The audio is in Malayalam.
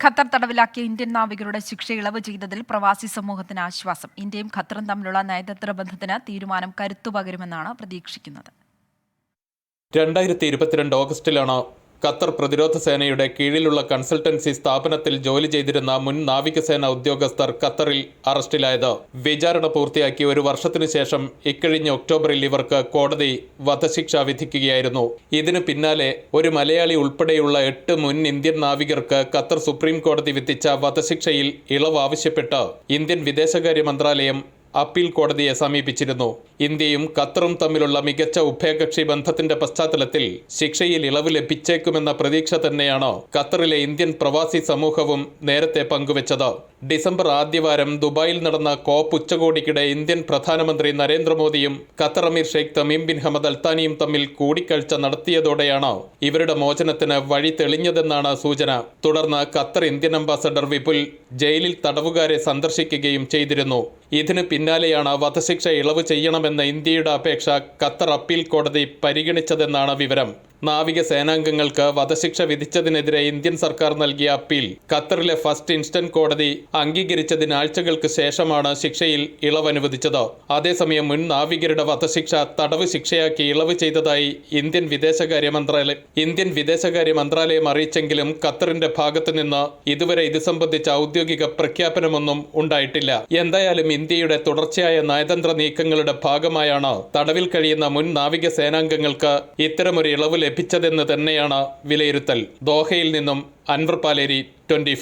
ഖത്തർ തടവിലാക്കിയ ഇന്ത്യൻ നാവികരുടെ ശിക്ഷ ഇളവ് ചെയ്തതിൽ പ്രവാസി സമൂഹത്തിന് ആശ്വാസം. ഇന്ത്യയും ഖത്തറും തമ്മിലുള്ള നയതന്ത്ര ബന്ധത്തിന് തീരുമാനം കരുത്തു പകരുമെന്നാണ് പ്രതീക്ഷിക്കുന്നത്. രണ്ടായിരത്തി ഇരുപത്തിരണ്ട് ഓഗസ്റ്റിലാണ് ഖത്തർ പ്രതിരോധ സേനയുടെ കീഴിലുള്ള കൺസൾട്ടൻസി സ്ഥാപനത്തിൽ ജോലി ചെയ്തിരുന്ന മുൻ നാവികസേന ഉദ്യോഗസ്ഥർ ഖത്തറിൽ അറസ്റ്റിലായത്. വിചാരണ പൂർത്തിയാക്കി ഒരു വർഷത്തിനു ശേഷം ഇക്കഴിഞ്ഞ ഒക്ടോബറിൽ ഇവർക്ക് കോടതി വധശിക്ഷ വിധിക്കുകയായിരുന്നു. ഇതിനു പിന്നാലെ ഒരു മലയാളി ഉൾപ്പെടെയുള്ള എട്ട് മുൻ ഇന്ത്യൻ നാവികർക്ക് ഖത്തർ സുപ്രീം കോടതി വിധിച്ച വധശിക്ഷയിൽ ഇളവ് ആവശ്യപ്പെട്ട്. ഇന്ത്യൻ വിദേശകാര്യ മന്ത്രാലയം അപ്പീൽ കോടതിയെ സമീപിച്ചിരുന്നു. ഇന്ത്യയും ഖത്തറും തമ്മിലുള്ള മികച്ച ഉഭയകക്ഷി ബന്ധത്തിന്റെ പശ്ചാത്തലത്തിൽ ശിക്ഷയിൽ ഇളവ് ലഭിച്ചേക്കുമെന്ന പ്രതീക്ഷ തന്നെയാണ് ഖത്തറിലെ ഇന്ത്യൻ പ്രവാസി സമൂഹവും നേരത്തെ പങ്കുവച്ചത്. ഡിസംബർ ആദ്യവാരം ദുബായിൽ നടന്ന കോപ്പ് ഉച്ചകോടിക്കിടെ ഇന്ത്യൻ പ്രധാനമന്ത്രി നരേന്ദ്രമോദിയും Qatar Emir Sheikh Tamim bin Hamad അൽത്താനിയും തമ്മിൽ കൂടിക്കാഴ്ച നടത്തിയതോടെയാണ് ഇവരുടെ മോചനത്തിന് വഴി തെളിഞ്ഞതെന്നാണ് സൂചന. തുടർന്ന് ഖത്തർ ഇന്ത്യൻ അംബാസഡർ വിപുൽ ജയിലിൽ തടവുകാരെ സന്ദർശിക്കുകയും ചെയ്തിരുന്നു. ഇതിന് പിന്നാലെയാണ് വധശിക്ഷ ഇളവ് ചെയ്യണമെന്ന ഇന്ത്യയുടെ അപേക്ഷ ഖത്തർ അപ്പീൽ കോടതി പരിഗണിച്ചതെന്നാണ് വിവരം. നാവിക സേനാംഗങ്ങൾക്ക് വധശിക്ഷ വിധിച്ചതിനെതിരെ ഇന്ത്യൻ സർക്കാർ നൽകിയ അപ്പീൽ. ഖത്തറിലെ ഫസ്റ്റ് ഇൻസ്റ്റന്റ് കോടതി അംഗീകരിച്ചതിന് ആഴ്ചകൾക്ക് ശേഷമാണ് ശിക്ഷയിൽ ഇളവ് അനുവദിച്ചത് അതേസമയം മുൻ നാവികരുടെ വധശിക്ഷ തടവ് ശിക്ഷയാക്കി ഇളവ് ചെയ്തതായി ഇന്ത്യൻ വിദേശകാര്യ മന്ത്രാലയം ഇന്ത്യൻ വിദേശകാര്യ മന്ത്രാലയം അറിയിച്ചെങ്കിലും ഖത്തറിന്റെ ഭാഗത്തു നിന്ന് ഇതുവരെ ഇത് സംബന്ധിച്ച ഔദ്യോഗിക പ്രഖ്യാപനമൊന്നും ഉണ്ടായിട്ടില്ല. എന്തായാലും ഇന്ത്യയുടെ തുടർച്ചയായ നയതന്ത്ര നീക്കങ്ങളുടെ ഭാഗമായാണ് തടവിൽ കഴിയുന്ന മുൻ നാവിക സേനാംഗങ്ങൾക്ക് ഇത്തരമൊരു ഇളവ് ലഭിച്ചതെന്ന് തന്നെയാണ് വിലയിരുത്തൽ. ദോഹയിൽ നിന്നും അൻവർ പാലേരി ട്വന്റി